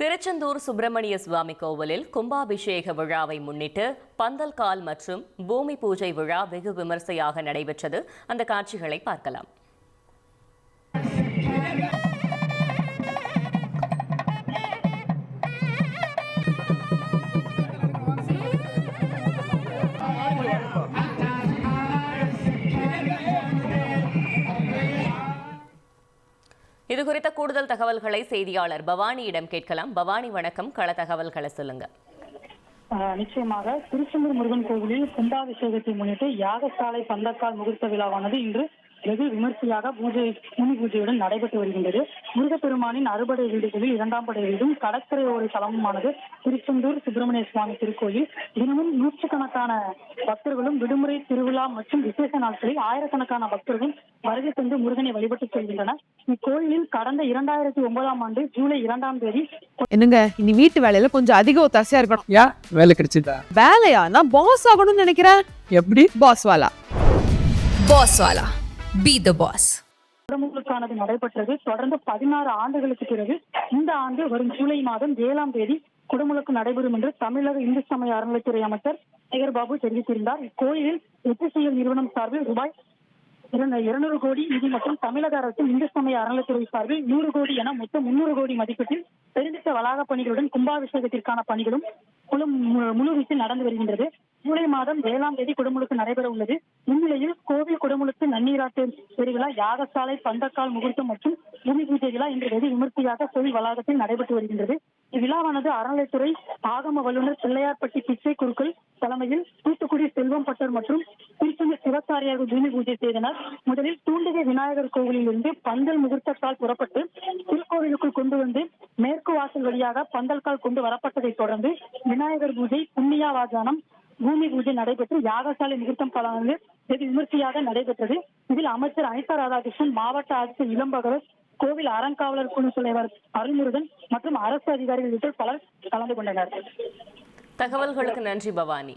திருச்செந்தூர் சுப்பிரமணிய சுவாமி கோவிலில் கும்பாபிஷேக விழாவை முன்னிட்டு பந்தல் கால் மற்றும் பூமி பூஜை விழா வெகு விமர்சையாக நடைபெற்றது. அந்த காட்சிகளை பார்க்கலாம். இது குறித்த கூடுதல் தகவல்களை செய்தியாளர் பவானியிடம் கேட்கலாம். பவானி வணக்கம். கள தகவல்களை சொல்லுங்க. ஆஹ் நிச்சயமாக திருச்செந்தூர் முருகன் கோவிலில் கும்பாபிஷேகத்தை முன்னிட்டு யாகசாலை பந்தக்கால் முகூர்த்த விழாவானது இன்று வெகு விமர்சையாக பூஜை பூமி பூஜையுடன் நடைபெற்று வருகின்றது. முருகப்பெருமானின் அறுபடை வீடுகளில் இரண்டாம் படை வீடும் கடற்கரையோர தலமுமானது திருச்செந்தூர் சுப்பிரமணிய சுவாமி திருக்கோயில். தினமும் நூற்றுக்கணக்கான பக்தர்களும் விடுமுறை திருவிழா மற்றும் விசேஷ நாட்களில் ஆயிரக்கணக்கான பக்தர்களும் வருகை தந்து முருகனை வழிபட்டு செல்கின்றனர். இக்கோயிலில் கடந்த இரண்டாயிரத்தி ஒன்பதாம் ஆண்டு ஜூலை இரண்டாம் தேதி என்னங்க இனி வீட்டு வேலையில கொஞ்சம் அதிக ஒத்தாசையா இருக்கணும். ஏன் வேலை கிடைச்சிட்டா வேலையா நான் பாஸ் ஆகணும்னு நினைக்கிறேன். எப்படி? பாஸ் வாலா. Boss Wala. Be the boss உடம்புகளுக்கானது நடைபெற்றது. தொடர்ந்து பதினாறு ஆண்டுகளுக்கு பிறகு இந்த ஆண்டு வரும் ஜூலை மாதம் ஏழாம் தேதி குடமுழுக்கு நடைபெறும் என்று தமிழக இந்து சமய அறநிலைத்துறை அமைச்சர் சேகர் பாபு தெரிவித்திருந்தார். இக்கோயிலில் எச்சிசிஎல் நிறுவனம் சார்பில் ரூபாய் இருநூறு கோடி நிதி மற்றும் தமிழக அரசின் இந்து சமய அறநிலைத்துறை சார்பில் நூறு கோடி என மொத்தம் முன்னூறு கோடி மதிப்பீட்டில் பெருந்திட்ட வளாக பணிகளுடன் கும்பாபிஷேகத்திற்கான பணிகளும் முழு முழுவீச்சில் நடந்து வருகின்றது. ஜூலை மாதம் ஏழாம் தேதி குடமுழுக்கு நடைபெற உள்ளது. இந்நிலையில் கோவில் குடமுழுக்கு நன்னீராட்டு பெருவிழா யாகசாலை பந்தக்கால் முகூர்த்தம் மற்றும் பூமி பூஜை விழா இன்று வெகு விமர்சையாக கோவில் வளாகத்தில் நடைபெற்று வருகின்றது. இவ்விழாவானது அறநிலைத்துறை ஆகம வல்லுநர் பிள்ளையார்பட்டி பிச்சை குருக்கள் தலைமையில் தூத்துக்குடி செல்வம் பட்டர் மற்றும் திருச்செந்த சிவகாரியார்கள் பூமி பூஜை செய்தனர். முதலில் தூண்டிகை விநாயகர் கோவிலில் இருந்து பந்தல் முகூர்த்தத்தால் புறப்பட்டு திருக்கோவிலுக்குள் கொண்டு வந்து மேற்கு வாசல் வழியாக பந்தல் கால் கொண்டு வரப்பட்டதைத் தொடர்ந்து விநாயகர் பூஜை புண்ணியாவாஜானம் பூமி பூஜை நடைபெற்று யாகசாலை முகூர்த்தம் பலனது வெகு விமர்சையாக நடைபெற்றது. இதில் அமைச்சர் அனிதா ராதாகிருஷ்ணன் மாவட்ட ஆட்சியர் இளம்பகவர் கோவில் அறங்காவலர் குழு தலைவர் அருள்முருகன் மற்றும் அரசு அதிகாரிகள் உள்ளிட்ட பலர் கலந்து கொண்டனர். தகவல்களுக்கு நன்றி பவானி.